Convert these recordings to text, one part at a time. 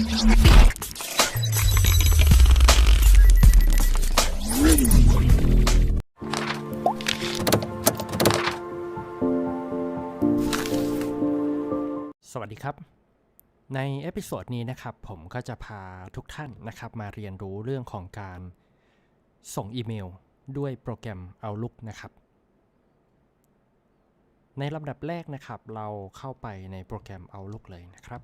สวัสดีครับ ในเอพิโซดนี้นะครับ ผมก็จะพาทุกท่านนะครับ มาเรียนรู้เรื่องของการส่งอีเมลด้วยโปรแกรม Outlook นะครับ ในลำดับแรกนะครับ เราเข้าไปในโปรแกรม Outlook เลยนะครับ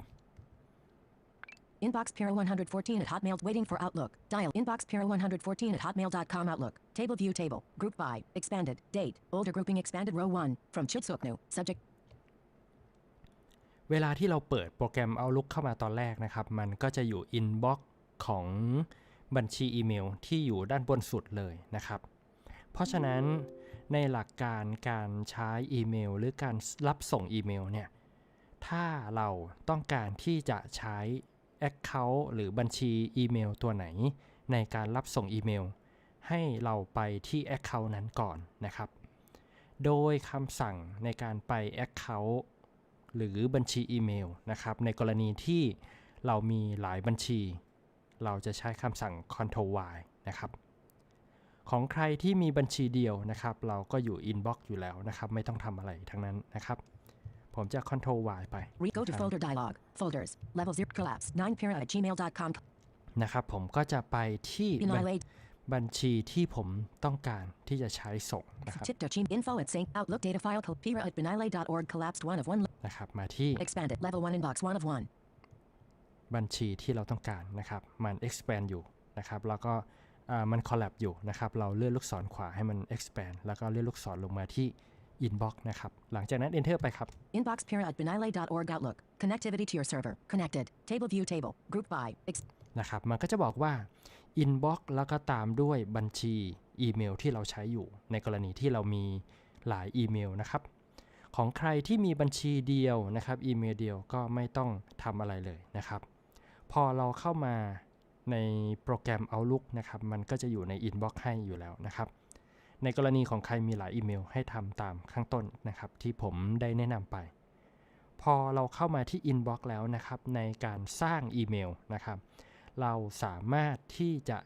Inbox Piro 114 at Hotmail waiting for Outlook. Dial inbox Piro 114 at hotmail.com Outlook. Table view table. Group by. Expanded. Date. Older grouping expanded row 1. From Chutsuknu. Subject. เวลาที่เราเปิดโปรแกรม Outlook เข้ามาตอนแรกนะครับ มันก็จะอยู่ Inbox ของบัญชีอีเมลที่อยู่ด้านบนสุดเลยนะครับ เพราะฉะนั้นในหลักการการใช้อีเมล หรือการรับส่งอีเมลเนี่ย ถ้าเราต้องการที่จะใช้ Account หรือบัญชีอีเมลตัวไหน ในการรับส่งอีเมล ให้เราไปที่ Account นั้นก่อนนะครับ โดยคำสั่งในการไป Account หรือบัญชีอีเมลนะครับในกรณีที่เรามีหลายบัญชี เราจะใช้คำสั่ง Ctrl Y นะครับของใครที่มีบัญชีเดียวนะครับ เราก็อยู่ Inbox อยู่แล้วนะครับ ไม่ต้องทำอะไรทั้งนั้นนะครับ ผมจะ Ctrl Y ไป Re- go to Um, folder dialog. Folders. Level 0 collapse. 9pira at gmail.com. นะครับผมก็จะไปที่บัญ Annihilate. บัญชีที่ผมต้องการที่จะใช้ส่งนะครับ Tip to Chim. Info at sync. Outlook data file. col- Pira at benile.org. Collapsed 1 of 1. นะครับมาที่ Expanded. Level 1 inbox 1 of 1. บัญชีที่เราต้องการนะครับ มัน expand อยู่นะครับ แล้วก็อ่ามัน collab อยู่นะครับ เราเลื่อนลูกศรขวาให้มัน expand แล้วก็เลื่อนลูกศรลงมาที่ inbox นะครับ หลังจากนั้น enter ไปครับ Inbox Pira at benile.org. Outlook. Connectivity to your server. Connected. Table view table. Group by. Ex- นะครับ มันก็จะบอกว่า inbox แล้วก็ตามด้วยบัญชีอีเมลที่เราใช้อยู่ ในกรณีที่เรามีหลายอีเมลนะครับ ของใครที่มีบัญชีเดียวนะครับ อีเมลเดียวก็ไม่ต้องทำอะไรเลยนะครับ พอเราเข้ามาในโปรแกรม Outlook นะครับ มันก็จะอยู่ใน Inbox ให้อยู่แล้วนะครับ ในกรณีของใครมีหลายอีเมล ให้ทำตามข้างต้นนะครับ ที่ผมได้แนะนำไป พอเราเข้ามาที่ Inbox แล้วนะครับ ในการสร้างอีเมลนะครับ เราสามารถที่จะ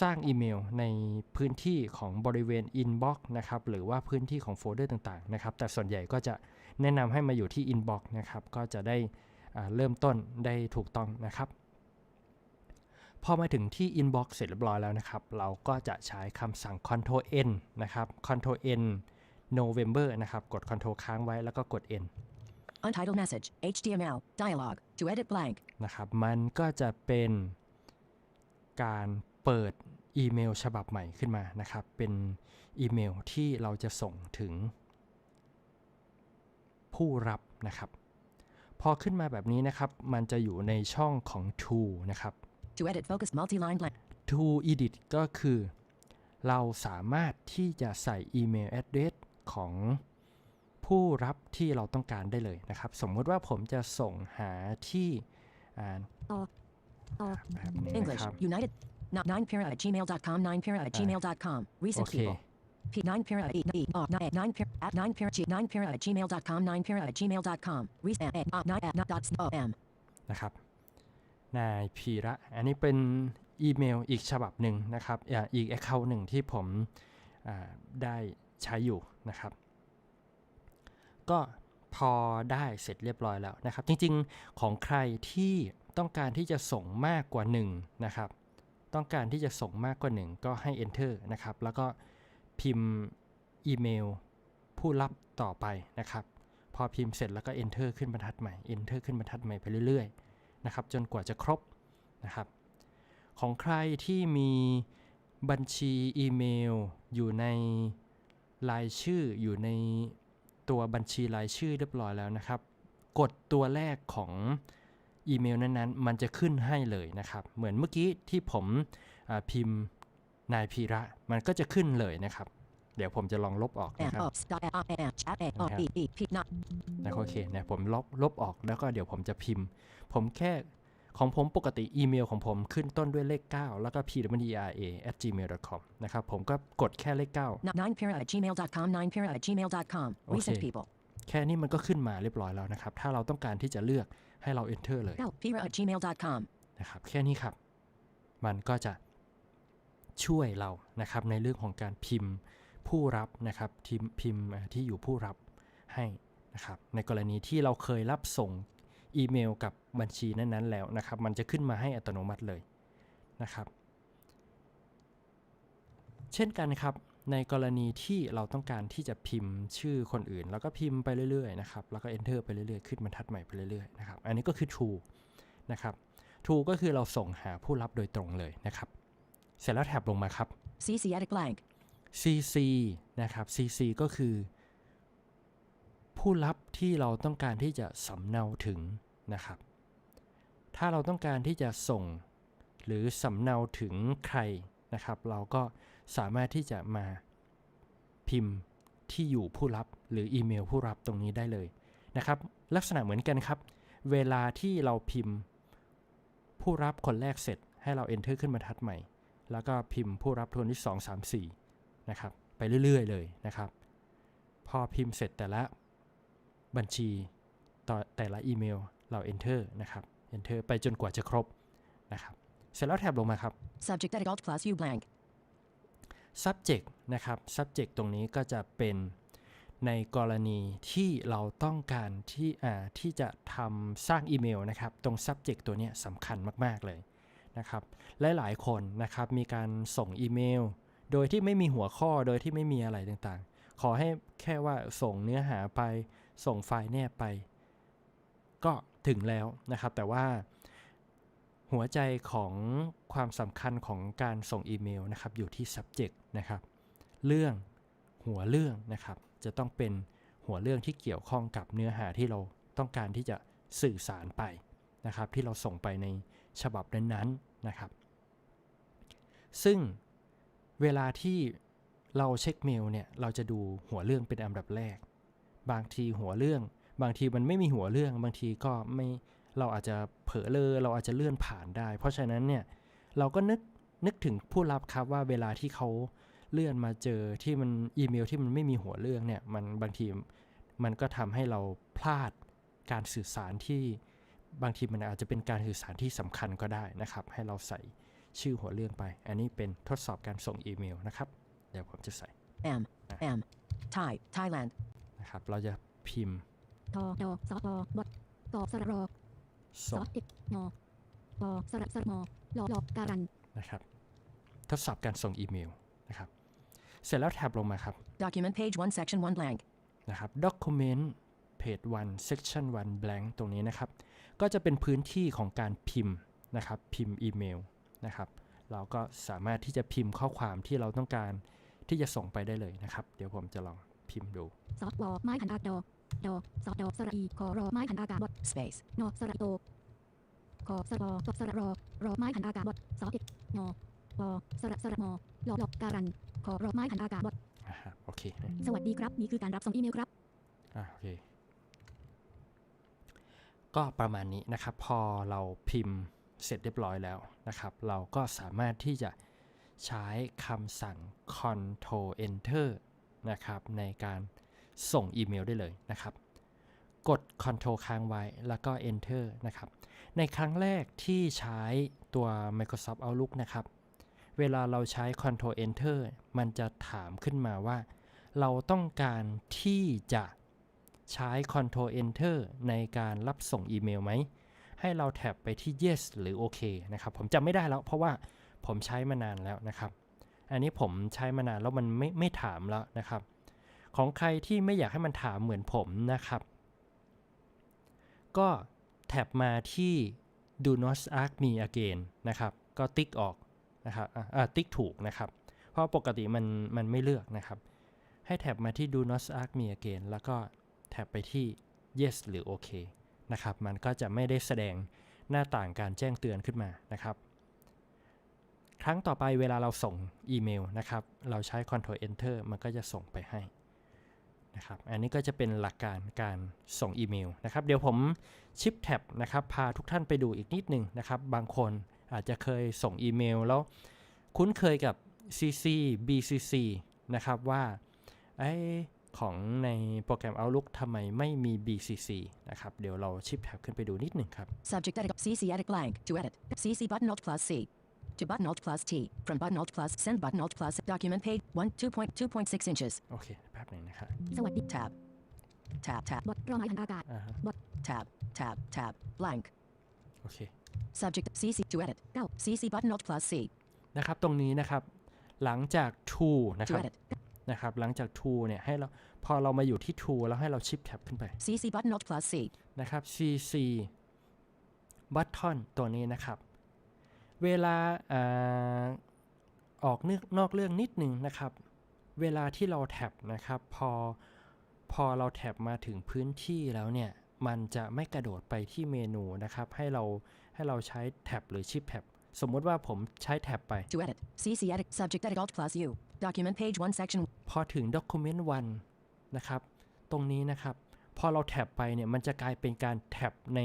สร้างอีเมลในพื้นที่ของบริเวณ Inbox นะครับ หรือว่าพื้นที่ของโฟลเดอร์ต่างๆนะครับ แต่ส่วนใหญ่ก็จะแนะนำให้มาอยู่ที่ Inbox นะครับ ก็จะได้เริ่มต้นได้ถูกต้องนะครับ พอมาถึงที่ Inbox เสร็จเรียบร้อยแล้วนะครับ เราก็จะใช้คำสั่ง Ctrl N นะครับ Ctrl N November นะครับ กด Ctrl ค้างไว้แล้วก็กด N Untitled message. HTML. Dialog. To edit blank. นะครับ มันก็จะเป็นการเปิดอีเมลฉบับใหม่ขึ้นมานะครับ เป็นอีเมลที่เราจะส่งถึง ผู้รับนะครับ พอขึ้นมาแบบนี้นะครับ มันจะอยู่ในช่องของ To นะครับ To edit focus multi-line blank. To edit ก็คือ เราสามารถที่จะใส่อีเมล address ของผู้รับที่เราต้องการได้เลยนะครับ สมมติว่าผมจะส่งหาที่อ่า Oh. Oh. แบบนี้นะ English. ครับ United. Not 9pira at gmail.com. 9pira at gmail.com. โอ Recent เค people. P 9pira at e oh, 9 9 pira at 9pira g 9pira at gmail.com. 9pira at gmail.com. Recent at uh, 9 at not dots o m. นะครับ นายพีระ อันนี้เป็นอีเมลอีกฉบับหนึ่งนะครับอ่าอีก Account หนึ่งที่ผมได้ใช้อยู่นะครับ ก็พอได้เสร็จเรียบร้อยแล้วนะครับ จริงๆของใครที่ต้องการที่จะส่งมากกว่า1นะครับ ต้องการที่จะส่งมากกว่า 1 ก็ให้ enter นะครับ แล้วก็พิมพ์อีเมลผู้รับต่อไปนะครับ พอพิมพ์เสร็จแล้วก็ enter ขึ้นบรรทัดใหม่ enter ขึ้นบรรทัดใหม่ไปเรื่อยๆ นะครับจนกว่าจะครบนะครับของใครที่มีบัญชีอีเมล อยู่ในรายชื่ออยู่ในตัวบัญชีรายชื่อเรียบร้อยแล้วนะครับ กดตัวแรกของอีเมลนั้นๆ มันจะขึ้นให้เลยนะครับ เหมือนเมื่อกี้ที่ผมพิมพ์นายพีระ มันก็จะขึ้นเลยนะครับ เดี๋ยวผมจะลองลบออก And นะครับ up dot uh, and chat and uh, Okay. e e p not นะโอเคเนี่ยผมลบลบออกแล้วก็เดี๋ยวผมจะพิมพ์ ผมแค่ของผมปกติอีเมลของผมขึ้นต้นด้วยเลข 9 แล้วก็ p w e r a at gmail com นะครับ ผมก็กดแค่เลข9 not 9pira at gmail.com. 9pira at gmail.com. Recent Okay. people. แค่นี้มันก็ขึ้นมาเรียบร้อยแล้วนะครับ ถ้าเราต้องการที่จะเลือกให้เรา enter เลย pira at gmail.com. นะครับ แค่นี้ครับ มันก็จะช่วยเรานะครับในเรื่องของการพิมพ์ ผู้รับนะครับพิมพ์พิมพ์ที่อยู่ผู้รับให้นะครับในกรณีที่เราเคยรับส่งอีเมลกับบัญชีนั้นๆแล้วนะครับ มันจะขึ้นมาให้อัตโนมัติเลยนะครับ เช่นกันครับในกรณีที่เราต้องการที่จะพิมพ์ชื่อคนอื่น แล้วก็พิมพ์ไปเรื่อยๆนะครับแล้วก็ enter ไปเรื่อยๆ ขึ้นบรรทัดใหม่ไปเรื่อยๆนะครับอันนี้ก็คือ true นะครับ True ก็คือเราส่งหาผู้รับโดยตรงเลยนะครับ เสร็จแล้วแท็บลงมาครับ CC at blank. CC นะครับ CC ก็คือ ผู้รับที่เราต้องการที่จะสำเนาถึงนะครับ ถ้าเราต้องการที่จะส่งหรือสำเนาถึงใครนะครับ เราก็สามารถที่จะมาพิมพ์ที่อยู่ผู้รับหรืออีเมลผู้รับตรงนี้ได้เลยนะครับ ลักษณะเหมือนกันครับ เวลาที่เราพิมพ์ ผู้รับคนแรกเสร็จให้เรา enter ขึ้นบรรทัดใหม่ แล้วก็พิมพ์ผู้รับคนที่ 2 3 4 นะครับไปเรื่อยๆเลยนะครับ พอพิมพ์เสร็จแต่ละบัญชีต่อแต่ละอีเมลเรา enter นะครับ enter ไปจนกว่าจะครบนะครับเสร็จแล้วแท็บลงมาครับ Subject edit alt plus u blank. subject นะครับ subject ตรงนี้ก็จะเป็นในกรณีที่เราต้องการที่อ่าที่จะทำสร้างอีเมลนะครับ ตรง subject ตัวเนี้ยสำคัญมาก ๆ เลยนะครับและหลาย ๆ คนนะครับมีการส่งอีเมล โดยที่ไม่มีหัวข้อโดยที่ไม่มีอะไรต่างๆ ขอให้แค่ว่าส่งเนื้อหาไป ส่งไฟล์แนบไป ก็ถึงแล้วนะครับ แต่ว่าหัวใจของความสำคัญของการส่งอีเมลนะครับ อยู่ที่ subject นะครับ เรื่องหัวเรื่องนะครับ จะต้องเป็นหัวเรื่องที่เกี่ยวข้องกับเนื้อหาที่เราต้องการที่จะสื่อสารไปนะครับ ที่เราส่งไปในฉบับนั้นๆนะครับ ซึ่ง เวลาที่เราเช็คเมลเนี่ยเราจะดูหัวเรื่องเป็นอันดับแรก บางทีหัวเรื่อง บางทีมันไม่มีหัวเรื่องบางทีก็ไม่เราอาจจะเผลอเลอเราอาจจะเลื่อนผ่านได้ เพราะฉะนั้นเนี่ยเราก็นึกนึกถึงผู้รับครับว่าเวลาที่เขาเลื่อนมาเจอที่มันอีเมลที่มันไม่มีหัวเรื่องเนี่ยมันบางทีมันก็ทำให้เราพลาดการสื่อสารที่บางทีมันอาจจะเป็นการสื่อสารที่สำคัญก็ได้นะครับ ให้เราใส่ ชื่อหัวเรื่องไป อันนี้เป็นทดสอบการส่งอีเมลนะครับ เดี๋ยวผมจะใส่ M. M. Thai. Thailand. นะครับ เราจะพิมพ์ทอดอสอตอบดตอบสระรอสส่องเอกนอปอสระสระมอลอลอการันนะครับ ทดสอบการส่งอีเมลนะครับ เสร็จแล้วแท็บลงมาครับ Document page 1 section 1 blank. นะครับ document page 1 section 1 blank ตรงนี้นะครับ ก็จะเป็นพื้นที่ของการพิมพ์นะครับ พิมพ์อีเมล นะครับ เราก็สามารถที่จะพิมพ์ข้อความที่เราต้องการที่จะส่งไปได้เลยนะครับ เดี๋ยวผมจะลองพิมพ์ดูสอวอไม้หันอากดอดอสอดอสระอีคอรอไม้หันอากาศบด Space. นอสระโตคอสระบอตอบสระรอรอไม้หันอากาศบดสอเอกนอปอสระสระมอลอลอการันคอรอไม้หันอากาศบดอ่าฮะโอเคนะสวัสดีครับนี่คือการรับส่งอีเมลครับอ่าโอเคก็ประมาณนี้นะครับ พอเราพิมพ์ เสร็จเรียบร้อยแล้วนะครับ เราก็สามารถที่จะใช้คำสั่ง Control Enter นะครับในการส่งอีเมลได้เลยนะครับ กด Control ค้างไว้แล้วก็ Enter นะครับ ในครั้งแรกที่ใช้ตัว Microsoft Outlook นะครับ เวลาเราใช้ Control Enter มันจะถามขึ้นมาว่า เราต้องการที่จะใช้ Control Enter ในการรับส่งอีเมลไหม ให้เราแท็บไปที่ yes หรือ OK นะครับผมจำไม่ได้แล้ว เพราะว่าผมใช้มานานแล้วนะครับ อันนี้ผมใช้มานานแล้วมันไม่ไม่ถามแล้วนะครับ ของใครที่ไม่อยากให้มันถามเหมือนผมนะครับ ก็แท็บมาที่ do not ask me again นะครับ ก็ติ๊กออกนะครับอะอะติ๊กถูกนะครับ เพราะปกติมันมันไม่เลือกนะครับ ให้แท็บมาที่ do not ask me again แล้วก็แท็บไปที่ yes หรือ OK นะครับ มันก็จะไม่ได้แสดงหน้าต่างการแจ้งเตือนขึ้นมานะครับ ครั้งต่อไปเวลาเราส่งอีเมลนะครับ เราใช้ Control Enter มันก็จะส่งไปให้นะครับ อันนี้ก็จะเป็นหลักการการส่งอีเมลนะครับ เดี๋ยวผมชิปแท็บนะครับพาทุกท่านไปดูอีกนิดนึงนะครับ บางคนอาจจะเคยส่งอีเมลแล้วคุ้นเคยกับ CC BCC นะครับว่าไอ ของในโปรแกรม Outlook ทำไมไม่มี BCC นะครับ เดี๋ยวเราชิปแท็บขึ้นไปดูนิดหนึ่งครับ Subject edit. CC edit blank. To edit. CC button alt plus C. To button alt plus T. From button alt plus send button alt plus document page 1 2.2.6 inches. โอเค แป๊บหนึ่งนะครับ สวัสดี Tab. Tab tab บทรอไม้หันอากาศอ่าฮะ tab tab tab blank. โอเค Subject CC to edit. Go. CC button alt plus C. นะครับ ตรงนี้นะครับ หลังจาก to นะค To รับ edit. นะครับ หลังจาก to เนี่ยให้เราพอเรามาอยู่ที่ to แล้วให้เราชิปแท็บขึ้นไป CC button alt plus C. นะครับ cc button ตัวนี้นะครับ เวลาอาออกนอกนอกเรื่องนิดหนึ่งนะครับ เวลาที่เราแท็บนะครับ พอพอเราแท็บมาถึงพื้นที่แล้วเนี่ย มันจะไม่กระโดดไปที่เมนูนะครับ ให้เราให้เราใช้แท็บหรือชิปแท็บสมมุติว่าผมใช้แท็บไป To edit. CC edit. Subject edit alt plus U. Document page 1 section. พอถึง document 1 นะครับ ตรงนี้นะครับ พอเราแท็บไปเนี่ย มันจะกลายเป็นการแท็บใน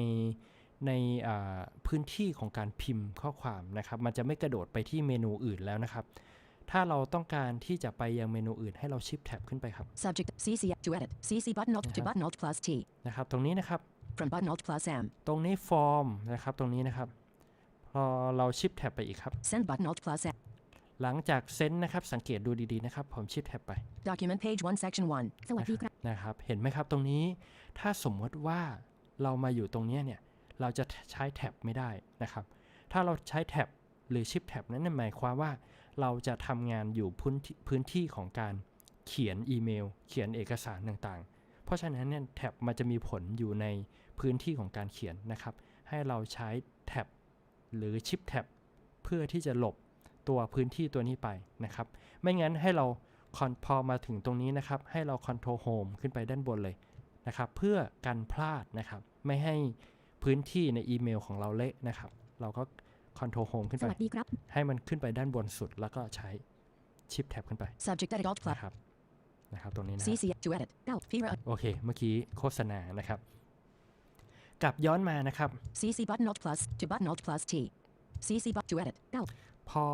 ในอ่าพื้นที่ของการพิมพ์ข้อความนะครับ มันจะไม่กระโดดไปที่เมนูอื่นแล้วนะครับ ถ้าเราต้องการที่จะไปยังเมนูอื่นให้เราชิปแท็บขึ้นไปครับ Subject CC to edit. CC button alt to Uh-huh. button alt plus T. นะครับ ตรงนี้นะครับ From button alt plus M. ตรงนี้ฟอร์มนะครับ ตรงนี้นะครับ พอเราชิปแท็บไปอีกครับ Send button alt plus M. หลังจากเซนนะครับ สังเกตดูดีๆนะครับ ผมชิปแท็บไป Document page 1 section 1. สวัสดีครับนะครับ เห็นไหมครับตรงนี้ ถ้าสมมติว่าเรามาอยู่ตรงเนี้ยเนี่ย เราจะใช้แท็บไม่ได้นะครับ ถ้าเราใช้แท็บหรือชิปแท็บนั้นนะหมายความว่า เราจะทำงานอยู่พื้นที่พื้นที่ของการเขียนอีเมล เขียนเอกสารต่างๆ เพราะฉะนั้นเนี่ยแท็บมันจะมีผลอยู่ในพื้นที่ของการเขียนนะครับ ให้เราใช้แท็บหรือชิปแท็บเพื่อที่จะหลบ ตัวพื้นที่ตัวนี้ไปนะครับ ไม่งั้นให้เราคอนพอมาถึงตรงนี้นะครับ ให้เรา Control Home ขึ้นไปด้านบนเลยนะครับ เพื่อกันพลาดนะครับ ไม่ให้พื้นที่ในอีเมลของเราเละนะครับ เราก็ Control Home ขึ้นสไปวัสดีครับ ให้มันขึ้นไปด้านบนสุด แล้วก็ใช้ชิปแท็บขึ้นไป Subject edit alt plus นะครับนะครับตรงนี้นะ CC to edit. Go. Fira โอเค เมื่อกี้โฆษณานะครับกลับย้อนมานะครับ CC button alt plus to button alt plus T. CC but to edit. พอ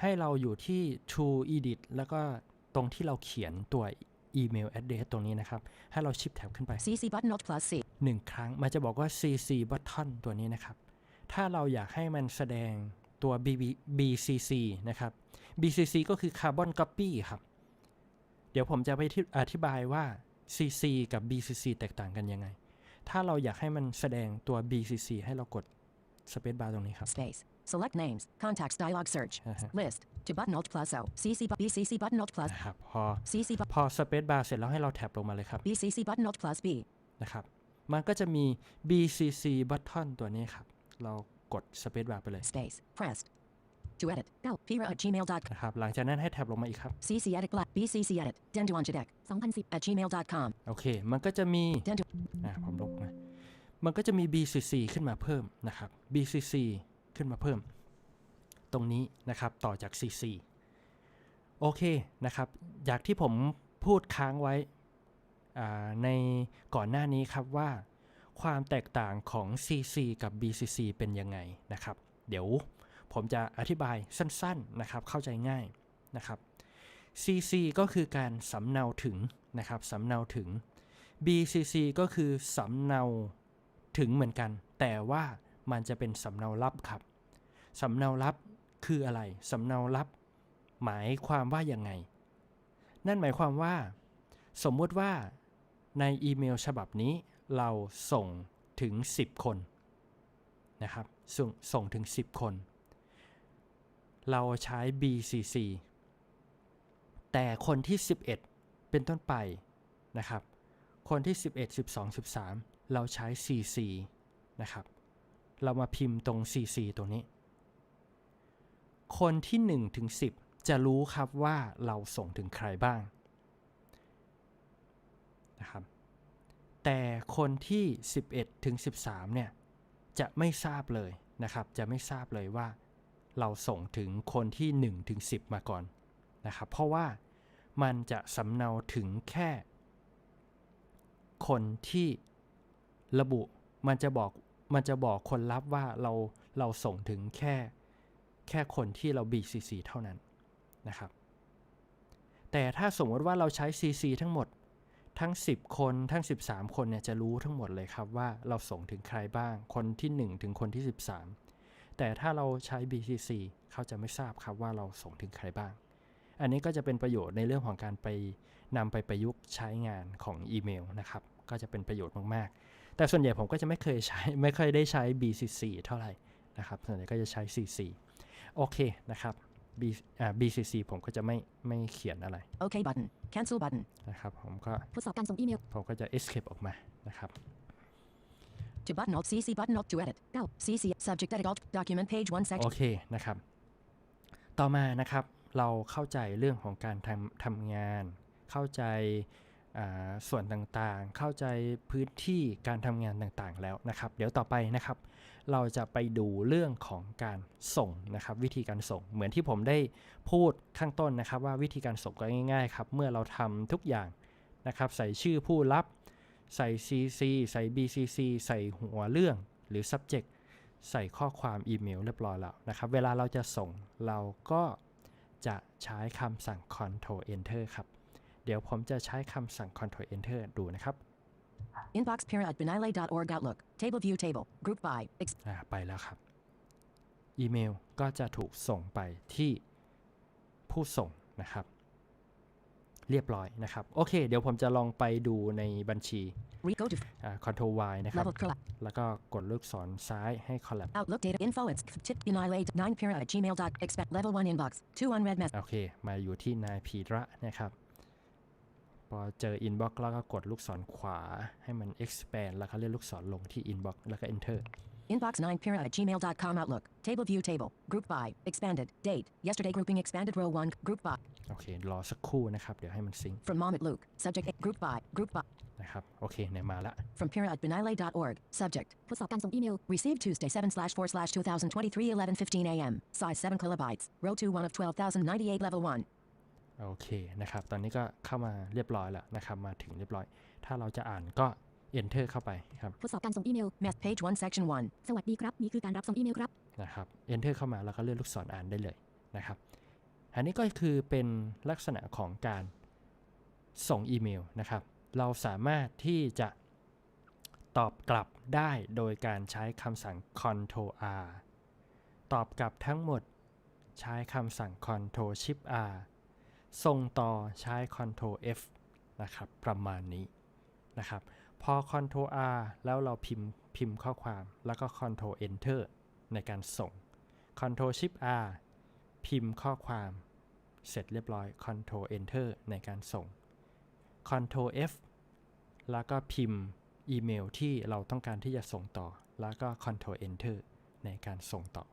ให้เราอยู่ที่ To Edit แล้วก็ตรงที่เราเขียนตัวอีเมล address ตรงนี้นะครับ ให้เราชิปแท็บขึ้นไป CC button alt plus C. หนึ่งครั้ง มันจะบอกว่า CC button ตัวนี้นะครับ ถ้าเราอยากให้มันแสดงตัว BB BCC นะครับ BCC ก็คือ Carbon Copy ครับ เดี๋ยวผมจะไปที่อธิบายว่า CC กับ BCC แตกต่างกันยังไง ถ้าเราอยากให้มันแสดงตัว BCC ให้เรากด Space Bar ตรงนี้ครับ Space. Select names. Contacts dialog search. Uh-huh. List. To button alt plus O. CC but BCC button alt plus นะครับพอ CC but พอ Space Bar เสร็จแล้วให้เราแท็บลงมาเลยครับ BCC button alt plus B. นะครับ มันก็จะมี BCC button ตัวนี้ครับ เรากด Space Bar ไปเลย Space. Pressed. To edit. Go. Pira at gmail.com. นะครับ หลังจากนั้นให้แท็บลงมาอีกครับ CC edit black. BCC edit. Denduanjadek 2010 at gmail.com. โอเค มันก็จะมี Dendu. อะผมลบนะมันก็จะมี BCC ขึ้นมาเพิ่มนะครับ BCC ขึ้นมาเพิ่ม ตรงนี้นะครับต่อจาก CC โอเคนะครับจากที่ผมพูดค้างไว้ในก่อนหน้านี้ครับว่า ความแตกต่างของ CC กับ BCC เป็นยังไงนะครับ เดี๋ยวผมจะอธิบายสั้นๆนะครับเข้าใจง่ายนะครับ CC ก็คือการสำเนาถึงนะครับสำเนาถึง BCC ก็คือสำเนาถึงเหมือนกัน แต่ว่า มันจะเป็นสำเนาลับครับ สำเนาลับคืออะไร สำเนาลับ หมายความว่ายังไง นั่นหมายความว่า สมมติว่าในอีเมลฉบับนี้เราส่งถึง 10 คนนะครับสส่งถึง 10 คน เราใช้ BCC แต่คนที่ 11 เป็นต้นไปนะครับ คนที่ 11 12 13 เราใช้ CC นะครับ เรามาพิมพ์ตรง CC ตรงนี้ คนที่1ถึง10 จะรู้ครับว่าเราส่งถึงใครบ้างนะครับแต่คนที่ 11ถึง13 เนี่ย จะไม่ทราบเลยนะครับ จะไม่ทราบเลยว่าเราส่งถึงคนที่1ถึง10 มาก่อนนะครับ เพราะว่ามันจะสำเนาถึงแค่ คนที่ระบุมันจะบอก มันจะบอกคนรับว่าเราเราส่งถึงแค่แค่คนที่เรา BCC เท่านั้นนะครับ แต่ถ้าสมมติว่าเราใช้ CC ทั้งหมดทั้ง 10 คนทั้ง 13 คนเนี่ยจะรู้ทั้งหมดเลยครับว่าเราส่งถึงใครบ้าง คนที่ 1 ถึงคนที่ 13 แต่ถ้าเราใช้ BCC เขาจะไม่ทราบครับว่าเราส่งถึงใครบ้าง อันนี้ก็จะเป็นประโยชน์ในเรื่องของการไปนำไปประยุกต์ใช้งานของอีเมลนะครับ ก็จะเป็นประโยชน์มากๆ แต่ส่วนใหญ่ผมก็จะไม่เคยใช้ ไม่ค่อยได้ใช้ BCC เท่าไหร่นะครับ ส่วนใหญ่ก็จะใช้ CC โอเคนะครับ B อ่า BCC ผมก็จะไม่ไม่เขียนอะไร OK button. Cancel button. นะครับ ผมก็ทดสอบการส่งอีเมล ผมก็จะ escape ออกมานะครับ To button alt CC button alt to edit. Go. CC subject edit alt document page one โอ section. เคนะครับ ต่อมานะครับ เราเข้าใจเรื่องของการทำทำงาน เข้าใจอ่า ส่วนต่างๆ เข้าใจพื้นที่การทำงานต่างๆแล้วนะครับ เดี๋ยวต่อไปนะครับ เราจะไปดูเรื่องของการส่งนะครับ วิธีการส่งเหมือนที่ผมได้พูดข้างต้นนะครับ ว่าวิธีการส่งก็ง่ายๆครับเมื่อเราทำทุกอย่างนะครับ ใส่ชื่อผู้รับ ใส่ CC ใส่ BCC ใส่หัวเรื่องหรือ subject ใส่ข้อความอีเมลเรียบร้อยแล้วนะครับ เวลาเราจะส่งเราก็จะใช้คำสั่ง control Enter ครับ เดี๋ยวผมจะใช้คำสั่ง Ctrl Enter ดูนะครับ Inbox para at benile.org outlook. Table view table. Group by. Ex- อ่าไปแล้วครับ อีเมลก็จะถูกส่งไปที่ผู้ส่งนะครับ เรียบร้อยนะครับ โอเค เดี๋ยวผมจะลองไปดูในบัญชี re go to อ่า Ctrl Y นะครับ level collab. แล้วก็กดลูกศรซ้ายให้ collab Outlook data info. It's tip benile 9 para at gmail dot expect level 1 inbox. 2 unread mess. โอเค มาอยู่ที่นายพีระนะครับ พอเจอ inbox แล้วก็กดลูกศรขวาให้มัน expand แล้วก็เลื่อนลูกศรลงที่ inbox แล้วก็ enter Inbox 9 para at gmail dot com outlook. Table view table. Group by. Expanded. Date. Yesterday grouping expanded row 1. Group by. โอเค รอสักครู่นะครับ เดี๋ยวให้มันซิงค์ From mom at Luke. Subject. Group by. Group by. นะครับ โอเคเนี่ยมาละ From para at benile.org. Subject. ทดสอบการส่งอีเมล Received Tuesday 7 slash 4 slash 2023 11 15 a.m. Size 7 kilobytes. Row 2 1 of 12,098 level 1. โอเคนะครับ ตอนนี้ก็เข้ามาเรียบร้อยแล้วนะครับ มาถึงเรียบร้อย ถ้าเราจะอ่านก็ enter เข้าไปครับ ทดสอบการส่งอีเมล Math page 1 section 1. สวัสดีครับ นี่คือการรับส่งอีเมลครับ นะครับ enter เข้ามาแล้วก็เลื่อนลูกศรอ่านได้เลยนะครับ อันนี้ก็คือเป็นลักษณะของการส่งอีเมลนะครับ เราสามารถที่จะตอบกลับได้โดยการใช้คำสั่ง Ctrl R ตอบกลับทั้งหมดใช้คำสั่ง Ctrl Shift R ส่งต่อใช้ Ctrl F นะครับประมาณนี้นะครับพอ Ctrl R แล้วเราพิมพ์พิมพ์ข้อความแล้วก็ Ctrl Enter ในการส่ง Ctrl Shift R พิมพ์ข้อความเสร็จเรียบร้อย Ctrl Enter ในการส่ง Ctrl F แล้วก็พิมพ์อีเมลที่เราต้องการที่จะส่งต่อ แล้วก็ Ctrl Enter ในการส่งต่อ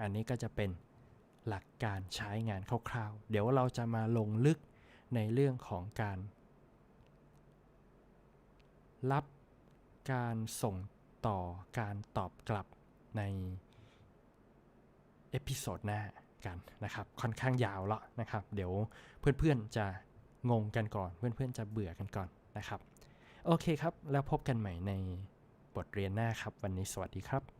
อันนี้ก็จะเป็น หลักการใช้งานคร่าวๆ เดี๋ยวเราจะมาลงลึกในเรื่องของการ รับการส่งต่อการตอบกลับในเอพิโซดหน้ากันนะครับ ค่อนข้างยาวแล้วนะครับ เดี๋ยวเพื่อนๆจะงงกันก่อน เพื่อนๆจะเบื่อกันก่อนนะครับ โอเคครับ แล้วพบกันใหม่ในบทเรียนหน้าครับ วันนี้สวัสดีครับ